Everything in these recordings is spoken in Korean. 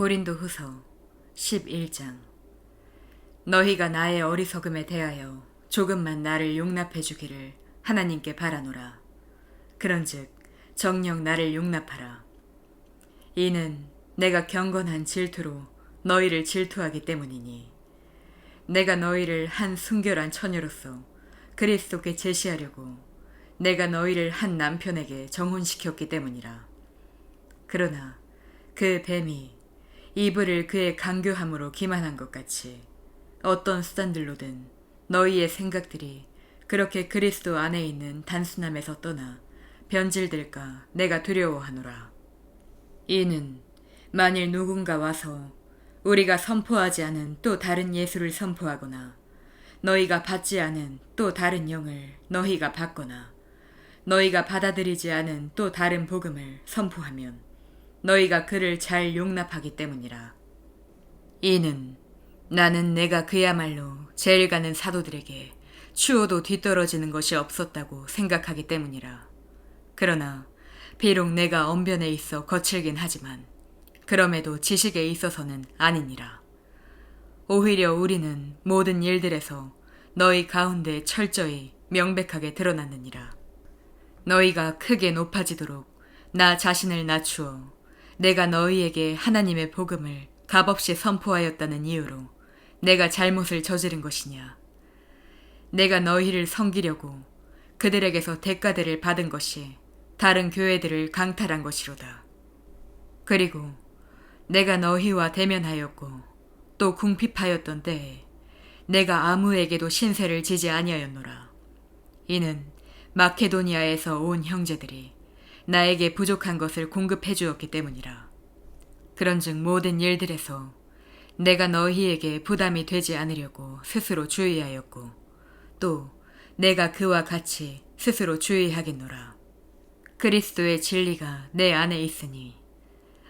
고린도 후서 11장 너희가 나의 어리석음에 대하여 조금만 나를 용납해 주기를 하나님께 바라노라. 그런즉 정녕 나를 용납하라. 이는 내가 경건한 질투로 너희를 질투하기 때문이니 내가 너희를 한 순결한 처녀로서 그리스도께 제시하려고 내가 너희를 한 남편에게 정혼시켰기 때문이라. 그러나 그 뱀이 이불을 그의 강교함으로 기만한 것 같이 어떤 수단들로든 너희의 생각들이 그렇게 그리스도 안에 있는 단순함에서 떠나 변질될까 내가 두려워하노라. 이는 만일 누군가 와서 우리가 선포하지 않은 또 다른 예수를 선포하거나 너희가 받지 않은 또 다른 영을 너희가 받거나 너희가 받아들이지 않은 또 다른 복음을 선포하면 너희가 그를 잘 용납하기 때문이라. 이는 나는 내가 그야말로 제일 가는 사도들에게 추워도 뒤떨어지는 것이 없었다고 생각하기 때문이라. 그러나 비록 내가 언변에 있어 거칠긴 하지만 그럼에도 지식에 있어서는 아니니라. 오히려 우리는 모든 일들에서 너희 가운데 철저히 명백하게 드러났느니라. 너희가 크게 높아지도록 나 자신을 낮추어 내가 너희에게 하나님의 복음을 값없이 선포하였다는 이유로 내가 잘못을 저지른 것이냐. 내가 너희를 섬기려고 그들에게서 대가들을 받은 것이 다른 교회들을 강탈한 것이로다. 그리고 내가 너희와 대면하였고 또 궁핍하였던 때에 내가 아무에게도 신세를 지지 아니하였노라. 이는 마케도니아에서 온 형제들이 나에게 부족한 것을 공급해 주었기 때문이라. 그런즉 모든 일들에서 내가 너희에게 부담이 되지 않으려고 스스로 주의하였고 또 내가 그와 같이 스스로 주의하겠노라. 그리스도의 진리가 내 안에 있으니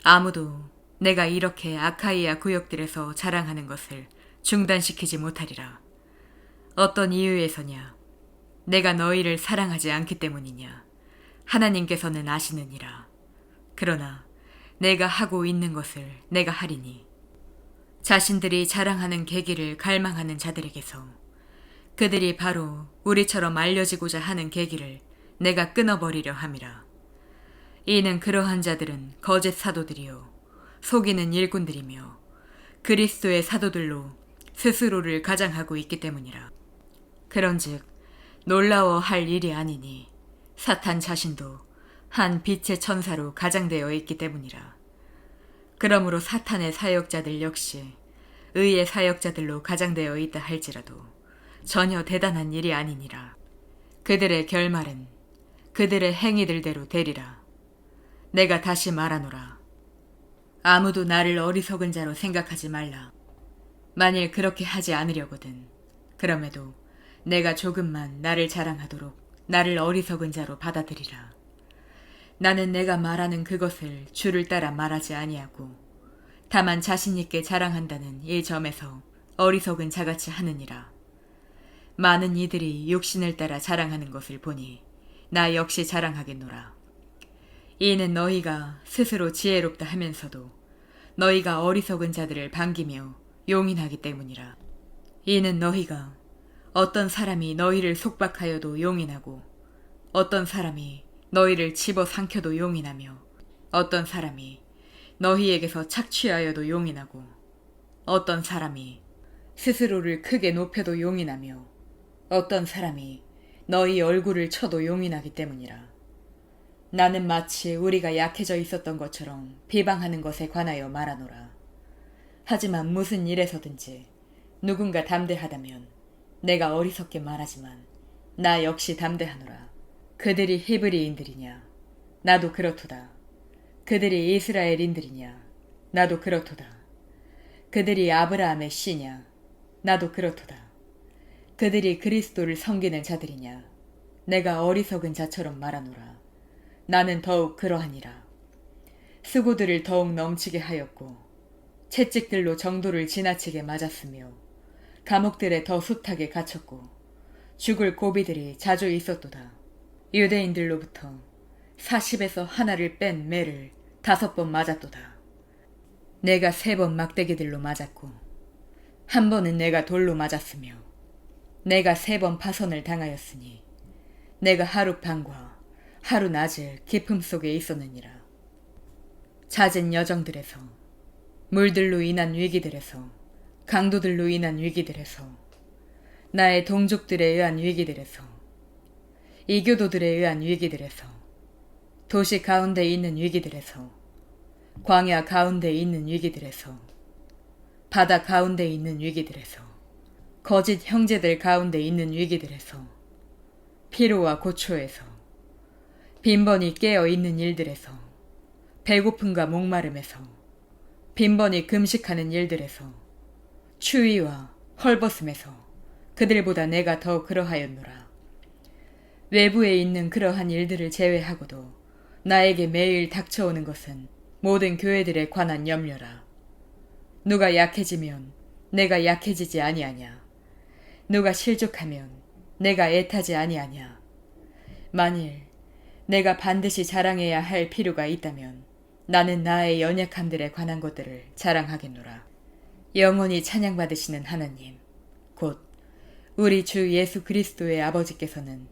아무도 내가 이렇게 아카이아 구역들에서 자랑하는 것을 중단시키지 못하리라. 어떤 이유에서냐? 내가 너희를 사랑하지 않기 때문이냐? 하나님께서는 아시느니라. 그러나 내가 하고 있는 것을 내가 하리니 자신들이 자랑하는 계기를 갈망하는 자들에게서 그들이 바로 우리처럼 알려지고자 하는 계기를 내가 끊어버리려 함이라. 이는 그러한 자들은 거짓 사도들이요 속이는 일꾼들이며 그리스도의 사도들로 스스로를 가장하고 있기 때문이라. 그런즉 놀라워할 일이 아니니 사탄 자신도 한 빛의 천사로 가장되어 있기 때문이라. 그러므로 사탄의 사역자들 역시 의의 사역자들로 가장되어 있다 할지라도 전혀 대단한 일이 아니니라. 그들의 결말은 그들의 행위들대로 되리라. 내가 다시 말하노라. 아무도 나를 어리석은 자로 생각하지 말라. 만일 그렇게 하지 않으려거든. 그럼에도 내가 조금만 나를 자랑하도록 나를 어리석은 자로 받아들이라. 나는 내가 말하는 그것을 주를 따라 말하지 아니하고 다만 자신 있게 자랑한다는 이 점에서 어리석은 자같이 하느니라. 많은 이들이 육신을 따라 자랑하는 것을 보니 나 역시 자랑하겠노라. 이는 너희가 스스로 지혜롭다 하면서도 너희가 어리석은 자들을 반기며 용인하기 때문이라. 이는 너희가 어떤 사람이 너희를 속박하여도 용인하고 어떤 사람이 너희를 집어 삼켜도 용인하며 어떤 사람이 너희에게서 착취하여도 용인하고 어떤 사람이 스스로를 크게 높여도 용인하며 어떤 사람이 너희 얼굴을 쳐도 용인하기 때문이라. 나는 마치 우리가 약해져 있었던 것처럼 비방하는 것에 관하여 말하노라. 하지만 무슨 일에서든지 누군가 담대하다면 내가 어리석게 말하지만 나 역시 담대하노라. 그들이 히브리인들이냐? 나도 그렇도다. 그들이 이스라엘인들이냐? 나도 그렇도다. 그들이 아브라함의 씨냐? 나도 그렇도다. 그들이 그리스도를 섬기는 자들이냐? 내가 어리석은 자처럼 말하노라. 나는 더욱 그러하니라. 수고들을 더욱 넘치게 하였고 채찍들로 정도를 지나치게 맞았으며 감옥들에 더 숱하게 갇혔고 죽을 고비들이 자주 있었도다. 유대인들로부터 40에서 하나를 뺀 매를 다섯 번 맞았도다. 내가 세 번 막대기들로 맞았고 한 번은 내가 돌로 맞았으며 내가 세 번 파선을 당하였으니 내가 하루 밤과 하루 낮을 깊음 속에 있었느니라. 잦은 여정들에서 물들로 인한 위기들에서 강도들로 인한 위기들에서 나의 동족들에 의한 위기들에서 이교도들에 의한 위기들에서 도시 가운데 있는 위기들에서 광야 가운데 있는 위기들에서 바다 가운데 있는 위기들에서 거짓 형제들 가운데 있는 위기들에서 피로와 고초에서 빈번히 깨어 있는 일들에서 배고픔과 목마름에서 빈번히 금식하는 일들에서 추위와 헐벗음에서 그들보다 내가 더 그러하였노라. 외부에 있는 그러한 일들을 제외하고도 나에게 매일 닥쳐오는 것은 모든 교회들에 관한 염려라. 누가 약해지면 내가 약해지지 아니하냐. 누가 실족하면 내가 애타지 아니하냐. 만일 내가 반드시 자랑해야 할 필요가 있다면 나는 나의 연약함들에 관한 것들을 자랑하겠노라. 영원히 찬양받으시는 하나님, 곧 우리 주 예수 그리스도의 아버지께서는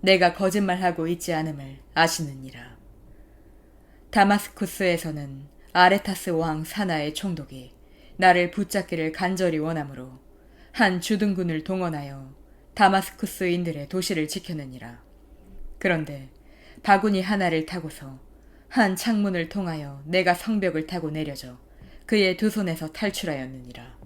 내가 거짓말하고 있지 않음을 아시느니라. 다마스쿠스에서는 아레타스 왕 사나의 총독이 나를 붙잡기를 간절히 원하므로 한 주둔군을 동원하여 다마스쿠스인들의 도시를 지켰느니라. 그런데 바구니 하나를 타고서 한 창문을 통하여 내가 성벽을 타고 내려져 그의 두 손에서 탈출하였느니라.